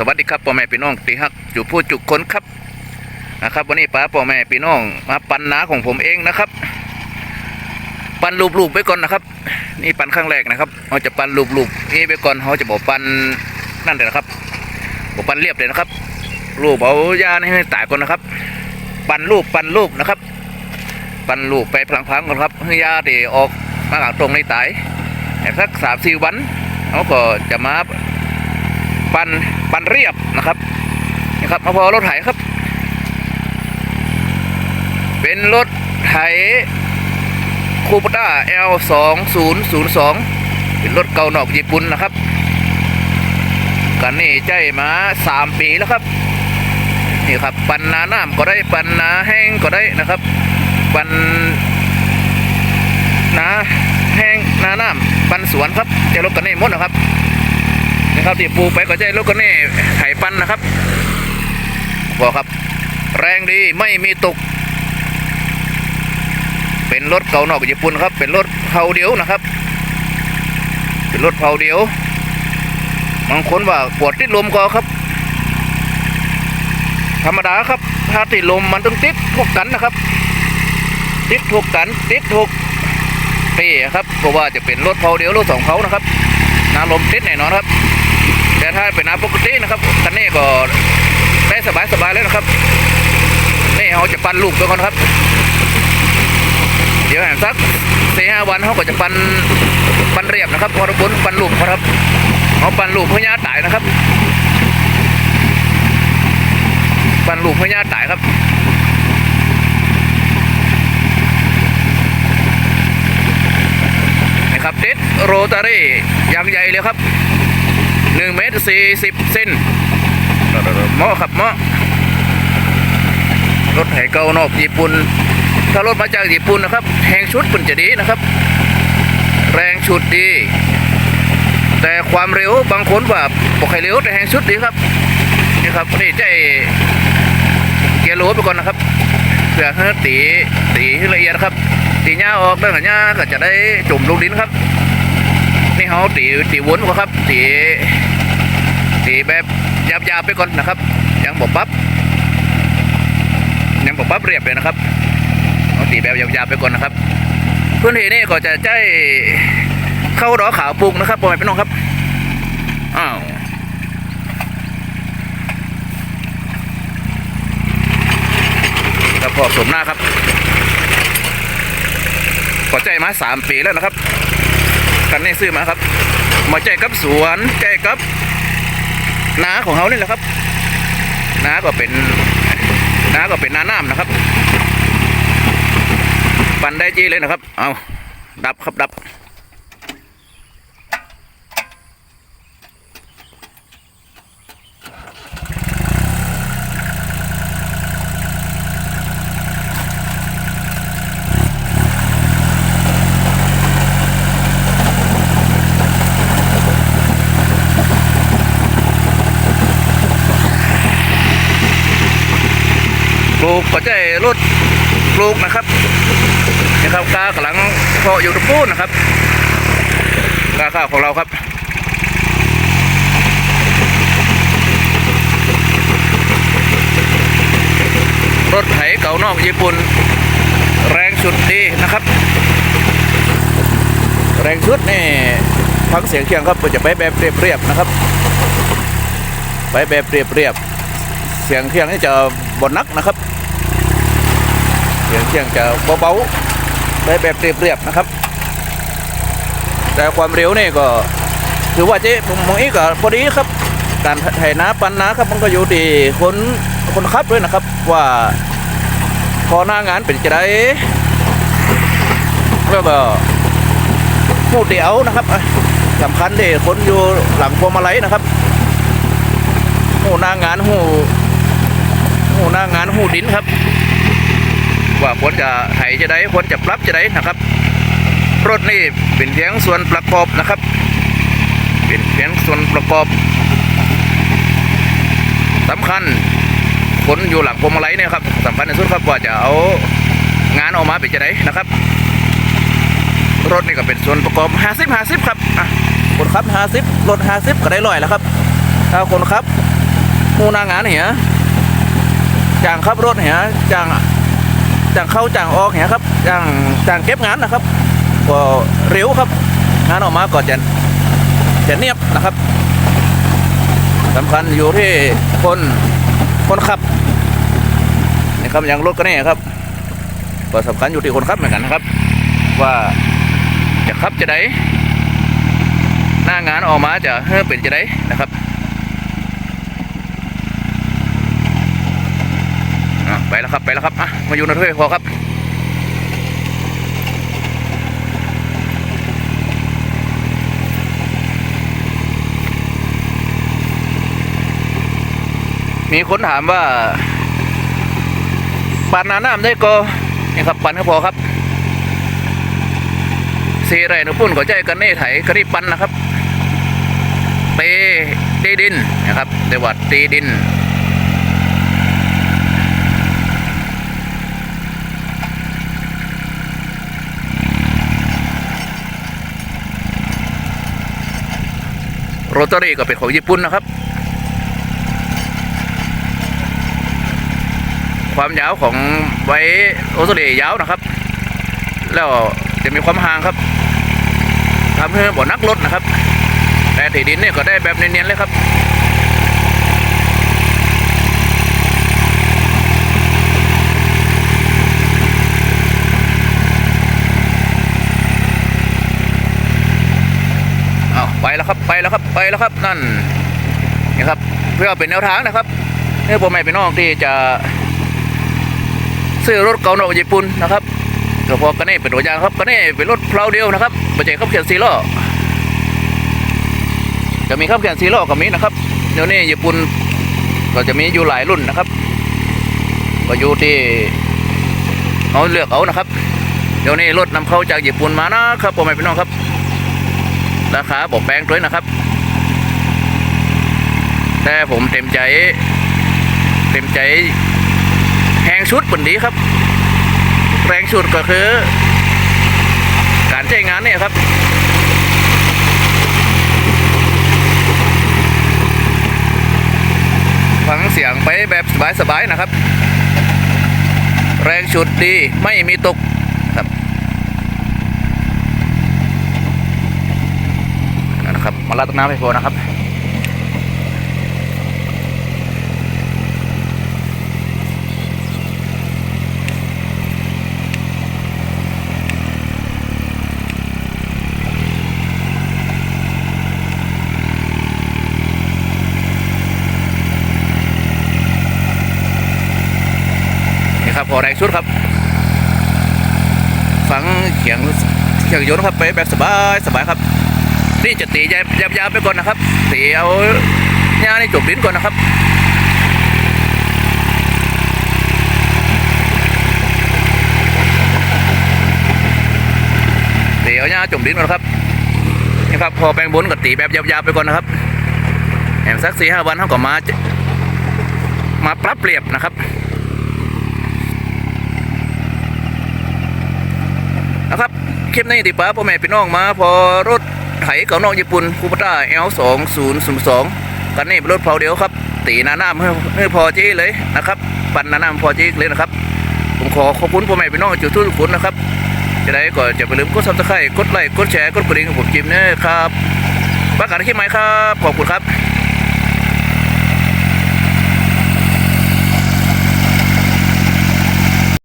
สวัสดีครับพ่อแม่พี่น้องตีฮักจุพูดจุกคนครับนะครับ วันนี้ป้าพ่อแม่พี่น้องมาปันนาของผมเองนะครับ ปันลูบๆไปก่อนนะครับ นี่ปันครั้งแรกนะครับเราจะปันลูบๆนี่ไปก่อนเขาจะบอกปันนั่นเลยนะครับบอกปันเรียบเลยนะครับรูปเอายาให้ตายก่อนนะครับ ปันรูปปันรูปนะครับ ปันรูปไปพลางๆก่อนครับให้ยาที่ออกมาจากตรงในตายสักสามสี่วันเขาก็จะมาปัน ปันเรียบนะครับนี่ครับมาพอรถไถครับ เป็นรถไถคูปต้า L 2 0 0 2เป็นรถเก่านอกญี่ปุ่นนะครับกันนี่ใจมาสามปีแล้วครับนี่ครับ ปันนาน้ำก็ได้ปันนาแห้งก็ได้นะครับ ปันนาแห้งนาน้ำปันสวนครับจะรถกันนี่หมดนะครับ นะครับที่ปูไปก็ใช้ลูกก็นี่ไข่ปันนะครับบอกครับ แรงดีไม่มีตก เป็นรถเก่านอกญี่ปุ่นครับ เป็นรถเผาเดียวนะครับ เป็นรถเผาเดียวบางคนว่าปวดติดลมก็ครับ ธรรมดาครับ ถ้าติดลมมันต้องติดทุกกันนะครับ ติดทุกกัน ติดทุกปีครับเพราะว่าจะเป็นรถเผาเดียวรถสองเผานะครับน้ำลมติดแน่นอนครับ แต่ถ้าเป็นน้ำปกตินะครับคันนี้ก็ได้สบายสบายๆแล้วนะครับ นี่เขาจะปั้นลูกไปก่อนครับ เดี๋ยวแหมสักสี่ห้าวันเขาก็จะปั้นปั้นเรียบนะครับพอรบนปั้นลูกครับเขาปั้นลูกพญาตายนะครับปั้นลูกพญาตายครับนี่ครับติดโรตารี่ย่างใหญ่เลยครับ สี่สิบเซนเหมาะครับเหมาะรถไถเก่านอกญี่ปุ่น ถ้ารถมาจากญี่ปุ่นนะครับแหงชุดมันจะดีนะครับ แรงชุดดี แต่ความเร็วบางคนว่าปกให้เร็วแต่แหงชุดดีครับนี่ครับนี่ใจเกียร์โหลไปก่อนนะครับเพื่อให้ตีตีให้ละเอียดครับ ตีหญ้าออกได้หน่อยหญ้าก็จะได้จุ่มลงดินครับ นี่เขาตีตีวนก่อนครับตี ตีแบบยาบๆไปก่อนนะครับ ยังบอกปั๊บยังบอกปั๊บเรียบเลยนะครับเขาตีแบบยาบๆไปก่อนนะครับพื้นที่นี่ก็จะใช้เข้าดอขาวปลูกนะครับพ่อแม่พี่น้องครับอ้าวแล้วพอสมหน้าครับก็ใจมาสามปีแล้วนะครับกันนี่ซื้อมาครับมาใจกับสวนใจกับ นาของเขานี่แหละครับนาก็เป็นนาก็เป็นนาน้ำนะครับ ปั่นได้จีเลยนะครับ เอาดับครับดับ ปลูกก็จรถปลูกนะครับนี่ครับกากำลังพาะอยู่ตรงปูนนะครับกาข้าวของเราครับรถไถเก่านอกญี่ปุ่น แรงสุดดีนะครับ แรงสุดนี่ฟังเสียงเคียงครับจะไปแบบเรียบๆนะครับ ไปแบบเรียบๆเสียงเที่ยงนี่จะบนนักนะครับ เสียงเที่ยงจะเบาๆไปแบบเรียบๆนะครับ แต่ความเร็วนี่ก็ถือว่าเจ๊ผมมองอีกก็พอดีครับ การไถนาปันนาครับมันก็อยู่ที่คนคนขับด้วยนะครับ ว่าพอหน้างานเป็นจะได้แล้วก็ผู้เดียวนะครับสำคัญที่คนอยู่หลังพวงมาลัยนะครับหูหน้างานหูหูหน้างานหูดินครับ ว่าควรจะไถจะได้ควรจะปรับจะได้นะครับ รถนี่เป็นเพียงส่วนประกอบนะครับ เป็นเพียงส่วนประกอบสำคัญคนอยู่หลังพวงมาลัยเนี่ยครับสำคัญที่สุดครับว่าจะเอางานออกมาเป็นจะได้นะครับ รถนี่ก็เป็นส่วนประกอบ 50 50 ครับอะคนขับ 50 รถ 50 ก็ได้ร้อยแล้วครับ ถ้าคนขับมูนางานเหียจ้างขับรถเหียจ้าง จ้างเข้าจ้างออกเหียครับจ้างจ้างเก็บงานนะครับ ก็เร็วครับ งานออกมาก็จะจะเนียบนะครับสำคัญอยู่ที่คนคนขับนี่ครับอย่างรถก็นี่ครับก็สำคัญอยู่ที่คนขับเหมือนกันนะครับ ว่าจะขับจะได้หน้างานออกมาจะเฮ้เป็นจะได้นะครับอะ ไปแล้วครับไปแล้วครับอะมาอยู่ในถ้วยพอครับมีคนถามว่าปันนาน้ำได้ก็นี่ครับปันก็พอครับสีไรนุปุ่นก็ใจกันเน่ไถกระดิปันนะครับ เปตีดินนะครับเดวัดตีดิน รตารี่ก็เป็นของญี่ปุ่นนะครับ ความยาวของไว้โอโซเลียยาวนะครับ แล้วจะมีความห่างครับทำให้บ่อนักรถนะครับ แต่ถีดินเนี่ยก็ได้แบบเนียนๆเลยครับ เอาไป แล้วครับไปแล้วครับไปแล้วครับนั่นนี่ครับเพื่อเป็นแนวทางนะครับให้พ่อแม่พี่น้องที่จะซื้อรถเก่าหนอกญี่ปุ่นนะครับก็พอกันนี่เป็นตัวอย่างครับกันนี่เป็นรถเพลาเดียวนะครับไม่ใช่ขับเขียนซีล้อจะมีขับเขียนซีล้อกับมีนะครับเดี๋ยวนี้ญี่ปุ่นก็จะมีอยู่หลายรุ่นนะครับก็อยู่ที่เอาเลือกเอานะครับ เดี๋ยวนี้รถนำเข้าจากญี่ปุ่นมานะครับพ่อแม่พี่น้องครับ ราคาบอกแพงด้วยนะครับ แต่ผมเต็มใจ เต็มใจแรงชุดปุ่นดีครับ แรงชุดก็คือ การใช้งานเนี่ยครับฟังเสียงไปแบบสบายๆนะครับ แรงชุดดีไม่มีตก ครับนะครับมาลาดน้ำให้พนะครับนี่ครับพอแรงชุดครับฟังเขียงเขียงโยนครับไปแบบสบายสบายครับ นี่จะตียับยับยับไปก่อนนะครับตีเอาหญ้าในจบลิ้นก่อนนะครับตีเอาหญ้าจมลิ้นก่อนครับนี่ครับ พอแปลงบนก็ตีแบบยับยับไปก่อนนะครับแหมสักสี่ห้าวันเขาก็มามาปรับเปรียบนะครับนะครับคลิปนี้ติป้าพ่อแม่พี่น้องมาพอรถ ไถเก่านอกญี่ปุ่นคูปต้า L สองศูนย์ศูนย์สองกันนี่เป็นรถเผาเดียวครับ ตีนาหน้าให้ให้พอจีเลยนะครับ ปั่นนาหน้าพอจีเลยนะครับ ผมขอขอบคุณพ่อแม่พี่น้องจุดทุกคนนะครับจะได้ก็จะไปลืมกดซับสไครต์กดไลค์กดแชร์กดกระดิ่งของผมจิมเนี่ยครับประกาศที่ไหมครับ ขอบคุณครับ